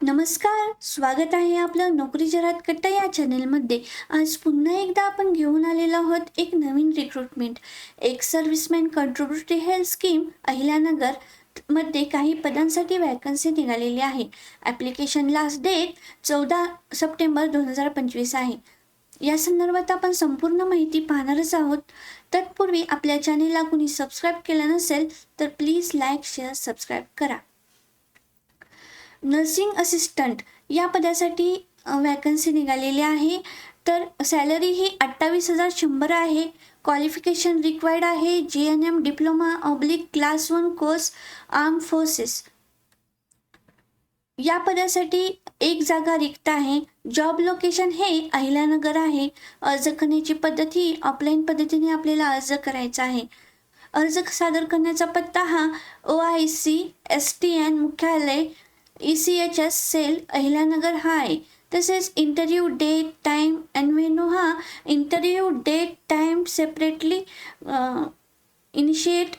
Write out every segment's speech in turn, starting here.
नमस्कार स्वागत आहे आपलं नोकरी जरात कट्टा या चॅनेलमध्ये आज पुन्हा एकदा आपण घेऊन आलेलो आहोत एक नवीन रिक्रुटमेंट एक सर्व्हिसमॅन कंट्रीब्युटरी हेल्थ स्कीम अहिल्यानगरमध्ये काही पदांसाठी वॅकन्सी निघालेली आहे. ॲप्लिकेशन लास्ट डेट चौदा सप्टेंबर दोन हजार पंचवीस आहे. या संदर्भात आपण संपूर्ण माहिती पाहणारच आहोत. तत्पूर्वी आपल्या चॅनेलला कुणी सबस्क्राईब केलं नसेल तर प्लीज लाईक शेअर सबस्क्राईब करा. नर्सिंग असिस्टंट या पदासाठी वॅकन्सी निघालेली आहे. तर सॅलरी ही अठ्ठावीस हजार शंभर आहे. क्वालिफिकेशन रिक्वायर्ड आहे. G N M diploma oblique class one course arm forces या पदासाठी एक जागा रिक्त आहे. जॉब लोकेशन हे अहिल्यानगर आहे. अर्ज करण्याची पद्धत ही ऑफलाईन पद्धतीने आपल्याला अर्ज करायचा आहे. अर्ज सादर करण्याचा पत्ता हा O I C S T N मुख्यालय E C H S cell Ahilyanagar हा आहे तसेच interview date time and venue हा interview date time separately initiate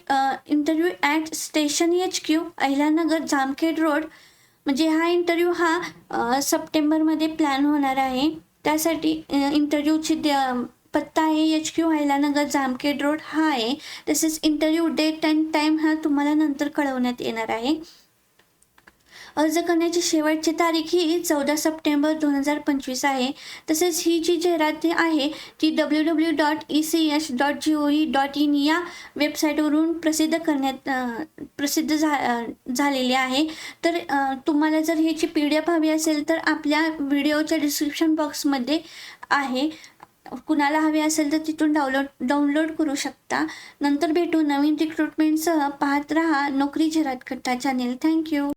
interview at station H Q Ahilyanagar Jamkhed road म्हणजे हा इंटरव्ह्यू हा सप्टेंबरमध्ये plan होणार आहे. त्यासाठी इंटरव्ह्यूची पत्ता आहे H Q Ahilyanagar Jamkhed road हा आहे. तसेच इंटरव्ह्यू डेट अँड टाईम हा तुम्हाला नंतर कळवण्यात येणार आहे. अर्ज करण्याची शेवटची तारीख ही चौदा सप्टेंबर दोन हजार पंचवीस आहे. तसेच ही जी जाहिरात आहे ती W W dot E C S dot G O E dot in या वेबसाईटवरून प्रसिद्ध करण्यात प्रसिद्ध झा झालेली आहे. तर तुम्हाला जर ह्याची पी डी एफ हवी असेल तर आपल्या व्हिडिओच्या डिस्क्रिप्शन बॉक्समध्ये आहे. कुणाला हवी असेल तर तिथून डाउनलोड डाउनलोड करू शकता. नंतर भेटू नवीन रिक्रुटमेंटसह पाहत रहा नोकरी जाहिरात करता चॅनेल थँक्यू